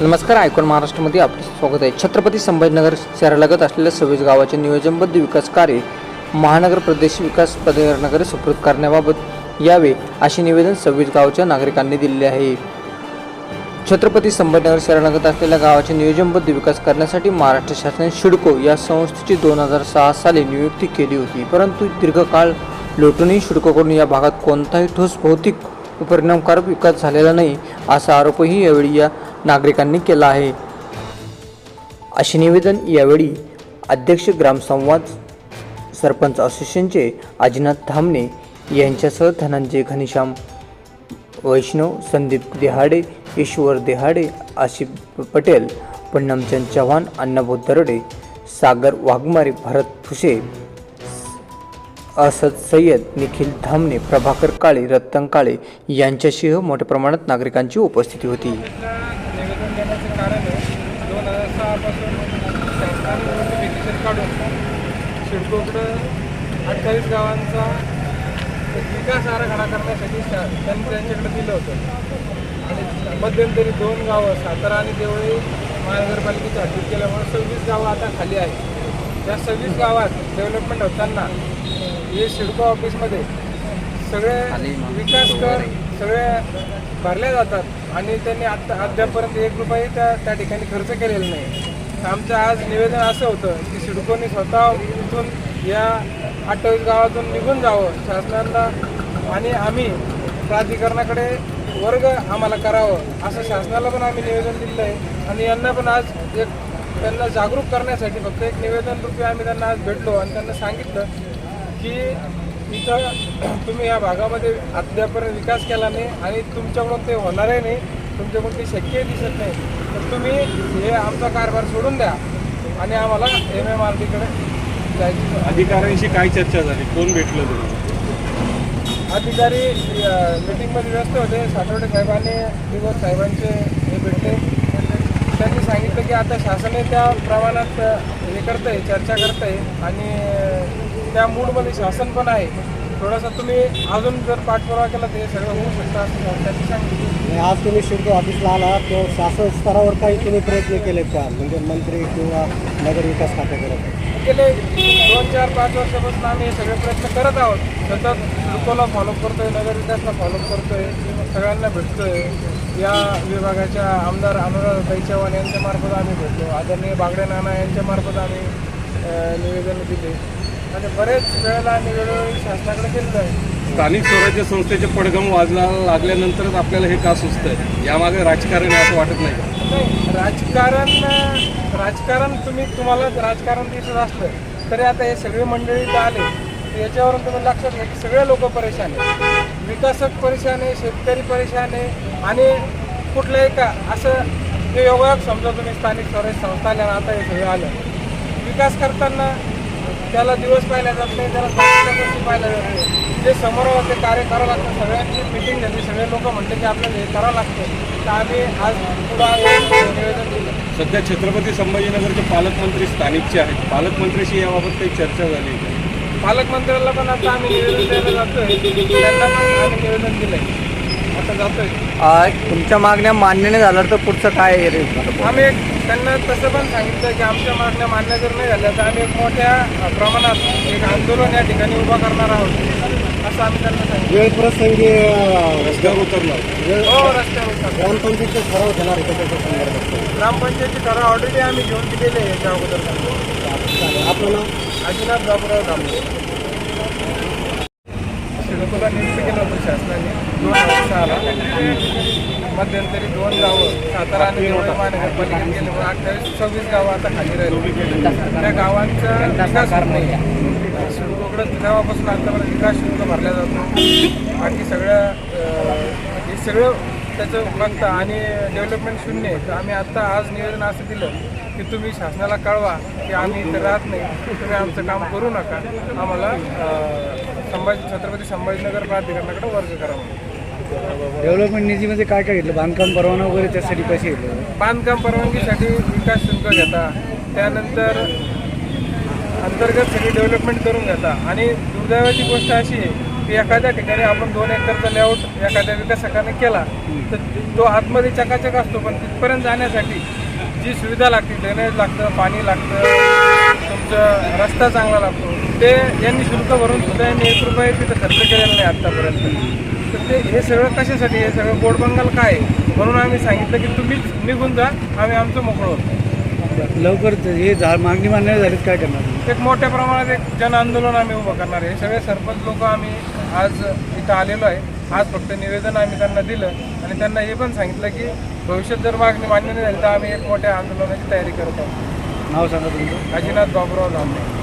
नमस्कार आयकॉन महाराष्ट्रामध्ये आपले स्वागत आहे. छत्रपती संभाजीनगर शहरालगत असलेल्या सव्वीस गावाचे नियोजनबद्ध विकास कार्य महानगर प्रदेश विकास प्राधिकरणाकडे सुपूर्द करण्याबाबत यावे असे निवेदन सव्वीस गावच्या नागरिकांनी दिलेले आहे. छत्रपती संभाजीनगर शहरालगत असलेल्या गावाचे नियोजनबद्ध विकास करण्यासाठी महाराष्ट्र शासनाने शिडको या संस्थेची दोन हजार सहा साली नियुक्ती केली होती. परंतु दीर्घकाळ लोटूनही शिडकोकडून या भागात कोणताही ठोस भौतिक परिणामकारक विकास झालेला नाही असा आरोपही यावेळी या नागरिकांनी केला आहे. असे निवेदन यावेळी अध्यक्ष ग्रामसंवाद सरपंच असोसिएशनचे अजिनाथ धामणे यांच्यासह धनंजय घनश्याम वैष्णव संदीप देहाडे ईश्वर देहाडे आशिफ पटेल पुण्यमचंद चव्हाण अण्णाभाऊ दरडे सागर वाघमारे भरत फुसे असद सय्यद निखिल धामणे प्रभाकर काळे रत्तन काळे यांच्यासह मोठ्या प्रमाणात नागरिकांची उपस्थिती होती. देण्याचे कारण आहे दोन हजार सहापासून शासनाने पिटिशन काढून सिडकोकडं अठ्ठावीस गावांचा एक विकास आराखडा करण्यासाठी शा त्यांनी त्यांच्याकडे दिलं होतं. आणि मध्यंतरी दोन गावं सातारा आणि देवळी महानगरपालिकेच्या हद्दीत केल्यामुळे सव्वीस गावं आता खाली आहेत. त्या सव्वीस गावात डेव्हलपमेंट होताना हे सिडको ऑफिसमध्ये सगळे विकास कर सगळे भरल्या जातात आणि त्यांनी आता अद्यापर्यंत एक रुपये त्या त्या ठिकाणी खर्च केलेला नाही. आमचं आज निवेदन असं होतं की सिडकोने स्वतः इथून या अठ्ठावीस गावातून निघून जावं शासनाला आणि आम्ही प्राधिकरणाकडे वर्ग आम्हाला करावं असं शासनाला पण आम्ही निवेदन दिलं आहे. आणि यांना पण आज एक त्यांना जागरूक करण्यासाठी फक्त एक निवेदन रूपी आम्ही त्यांना आज भेटलो आणि त्यांना सांगितलं की इथं तुम्ही या भागामध्ये अद्यापर्यंत विकास केला नाही आणि तुमच्याकडून ते होणारही नाही तुमच्याकडून ते शक्यही दिसत नाही. तर तुम्ही हे आमचा कारभार सोडून द्या आणि आम्हाला एम एम आर डीकडे जायची. अधिकाऱ्यांशी काय चर्चा झाली? कोण भेटलं तुम्ही अधिकारी मिटिंगमध्ये व्यस्त होते. साठवडे साहेबांनी दिवस साहेबांचे हे भेटले. त्यांनी सांगितलं की आता शासनाने त्या प्रमाणात हे करत आहे चर्चा करत आहे आणि त्या मूडमध्ये शासन पण आहे. थोडासा तुम्ही अजून जर पाठपुरावा केला तर हे सगळं होऊ शकतं असं त्यांनी सांगितलं. आज तुम्ही शिडको ऑफिसला आला तर शासन स्तरावर काही तुम्ही प्रयत्न केलेत का? म्हणजे मंत्री किंवा नगर विकास खात्याकडे गेले दोन चार पाच वर्षापासून आम्ही हे सगळे प्रयत्न करत आहोत. सतत लोकोला फॉलो करतोय नगर विकासला फॉलो करतोय सगळ्यांना भेटतोय. या विभागाच्या आमदार अनुराधाताई चव्हाण यांच्या मार्फत आम्ही भेटलो. आदरणीय बागडे नाना यांच्या मार्फत आम्ही निवेदन दिले. आणि बरेच वेळेला आम्ही वेळोवेळी शासनाकडे केलेलं आहे. स्थानिक स्वराज्य संस्थेचे पडगम वाजला लागल्यानंतरच आपल्याला हे का सुचतंय? यामागे राजकारण आहे असं वाटत नाही का? नाही राजकारण राजकारण तुम्ही तुम्हाला राजकारण दिसत असलं तरी आता हे सगळे मंडळी इथं आले तर याच्यावरून तुम्ही लक्षात घ्या की सगळे लोक परेशान आहे विकासक परेशान आहे शेतकरी परेशान आहे आणि कुठलंही का असं ते योगायोग समजा तुम्ही स्थानिक स्वराज्य संस्था आल्या आता हे सगळं आलं. विकास करताना त्याला दिवस पाहिला जात नाही त्याला गोष्टी पाहिल्या जात नाही. जे समोर ते कार्य करावं लागतं सगळ्यांची मिटिंग झाली सगळे लोक म्हणते की आपल्याला हे करावं लागतं. तर आम्ही आज पुढं निवेदन दिलं. सध्या छत्रपती संभाजीनगरचे पालकमंत्री स्थानिकचे आहेत. पालकमंत्र्याशी याबाबत काही चर्चा झाली का? पालकमंत्र्याला पण आता आम्ही निवेदन द्यायला जातोय. त्यांना पण आम्ही निवेदन दिलंय. आता जातोय. तुमच्या मागण्या मान्य नाही झालं तर पुढचं काय आहे? आम्ही एक त्यांना तसं पण सांगितलं की आमच्या मागण्या मान्य जर नाही झाल्या तर आम्ही एक मोठ्या प्रमाणात एक आंदोलन या ठिकाणी उभा करणार आहोत. असं आम्ही त्यांना सांगितलं. वेळ प्रसंगी रस्त्यावर उतरणार वेळ हो रस्त्यावर उतरणार. ग्रामपंचायतचे ठराव घेणार आहे का त्याच्या संदर्भात? ग्रामपंचायतची ठराव ऑलरेडी आम्ही घेऊन दिलेले आहे याच्या अगोदर. चालेल. आपलं नाव? आदिनाथ बाबुराव दामले सिडकोला नियुक्त केलं होतं शासनाने. दोन हजार सहाला. मध्यंतरी दोन गावं सातारा आणि देवळा महानगरपालिकेत गेले म्हणून अठ्ठावीस सव्वीस गावं आता खाली राहिली. त्या गावांचा विकास होत. नाही सिडकोकडं तेव्हापासून आतापर्यंत विकास शुल्क भरला जातो. बाकी सगळ्या हे सगळं त्याचं बघता आणि डेव्हलपमेंट शून्य आहे. तर आम्ही आत्ता आज निवेदन असं दिलं की तुम्ही शासनाला कळवा की आम्ही इथे राहत नाही. तुम्ही आमचं काम करू नका. आम्हाला संभाजी छत्रपती संभाजीनगर प्राधिकरणाकडे वर्ग करा म्हणून. डेव्हलपमेंट निधीमध्ये काय काय घेतलं? बांधकाम परवाना वगैरे त्यासाठी पैसे घेतले बांधकाम परवानगीसाठी विकास शुल्क घेता त्यानंतर अंतर्गत सगळी डेव्हलपमेंट करून घेता. आणि दुर्दैवाची गोष्ट अशी आहे की एखाद्या ठिकाणी आपण दोन एकरचा लेआउट एखाद्या विकासकाने केला तर तो आतमध्ये चकाचक असतो पण तिथपर्यंत जाण्यासाठी जी सुविधा लागते ड्रेनेज लागतं पाणी लागतं तुमचं रस्ता चांगला लागतो ते यांनी शुल्क भरून सुद्धा यांनी एक रुपये तिथं खर्च केलेला नाही आत्तापर्यंत तर ते हे सगळं कशासाठी हे सगळं गोड बंगाल काय? म्हणून आम्ही सांगितलं की तुम्हीच निघून जा आम्ही आमचं मोकळं होतो. लवकर हे झाड मागणी मान्य झालीत काय करणार? एक मोठ्या प्रमाणात एक जन आंदोलन आम्ही उभं करणार आहे. सगळे सरपंच लोक आम्ही आज इथं आलेलो आहे. आज फक्त निवेदन आम्ही त्यांना दिलं आणि त्यांना हे पण सांगितलं की भविष्यात जर मागणी मान्य नाही झाली तर आम्ही एक मोठ्या आंदोलनाची तयारी करत आहोत. नाव सांगा तुमचं. काशीनाथ बाबुराव दामले.